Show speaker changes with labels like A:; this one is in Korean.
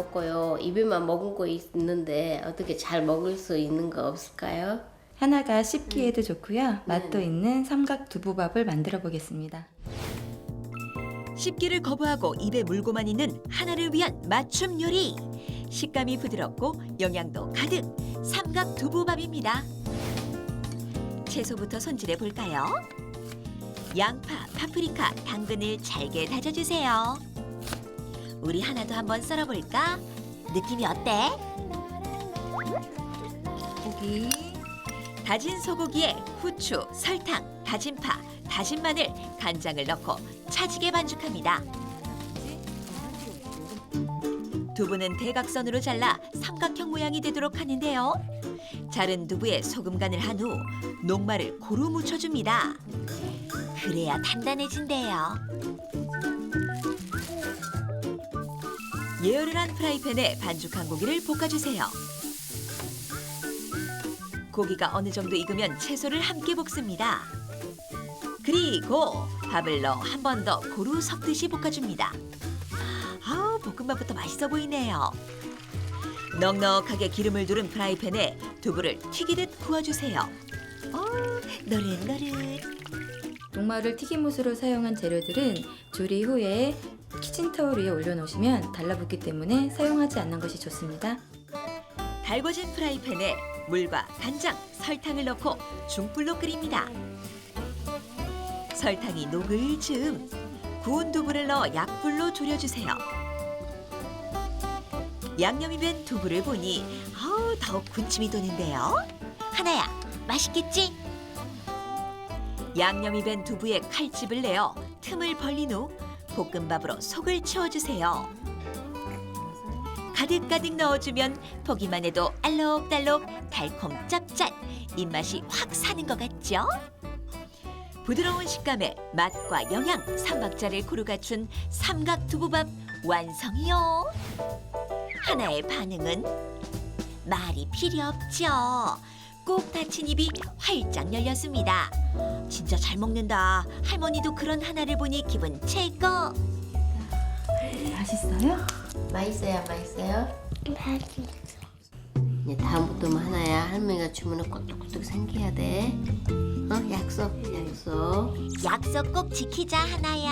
A: 먹고요. 입에만 머금고 있는데 어떻게 잘 먹을 수 있는 거 없을까요?
B: 하나가 씹기에도 좋고요. 맛도 있는 삼각 두부밥을 만들어 보겠습니다.
C: 씹기를 거부하고 입에 물고만 있는 하나를 위한 맞춤 요리. 식감이 부드럽고 영양도 가득 삼각 두부밥입니다. 채소부터 손질해 볼까요? 양파, 파프리카, 당근을 잘게 다져주세요. 우리 하나도 한번 썰어볼까? 느낌이 어때?
B: 고기,
C: 다진 소고기에 후추, 설탕, 다진 파, 다진 마늘, 간장을 넣고 차지게 반죽합니다. 두부는 대각선으로 잘라 삼각형 모양이 되도록 하는데요. 자른 두부에 소금 간을 한 후 녹말을 고루 묻혀줍니다. 그래야 단단해진대요. 예열을 한 프라이팬에 반죽한 고기를 볶아주세요. 고기가 어느 정도 익으면 채소를 함께 볶습니다. 그리고 밥을 넣어 한 번 더 고루 섞듯이 볶아줍니다. 아우 볶음밥부터 맛있어 보이네요. 넉넉하게 기름을 두른 프라이팬에 두부를 튀기듯 구워주세요. 어, 노릇노릇.
B: 녹말을 튀김옷으로 사용한 재료들은 조리 후에 키친타올 위에 올려놓으시면 달라붙기 때문에 사용하지 않는 것이 좋습니다.
C: 달궈진 프라이팬에 물과 간장, 설탕을 넣고 중불로 끓입니다. 설탕이 녹을 즈음 구운 두부를 넣어 약불로 졸여주세요. 양념이 된 두부를 보니 아우 더욱 군침이 도는데요. 하나야, 맛있겠지? 양념이 밴 두부에 칼집을 내어 틈을 벌린 후 볶음밥으로 속을 채워주세요. 가득가득 넣어주면 보기만 해도 알록달록 달콤 짭짤 입맛이 확 사는 것 같죠? 부드러운 식감에 맛과 영양 삼박자를 고루 갖춘 삼각 두부밥 완성이요. 하나의 반응은 말이 필요 없죠. 꼭 닫힌 입이 활짝 열렸습니다. 진짜 잘 먹는다. 할머니도 그런 하나를 보니 기분 최고.
B: 맛있어요?
A: 맛있어요, 맛있어요? 이제 다음부터는 하나야 할머니가 주문을 꿀떡꿀떡 생겨야 돼. 어? 약속, 약속.
C: 약속 꼭 지키자 하나야.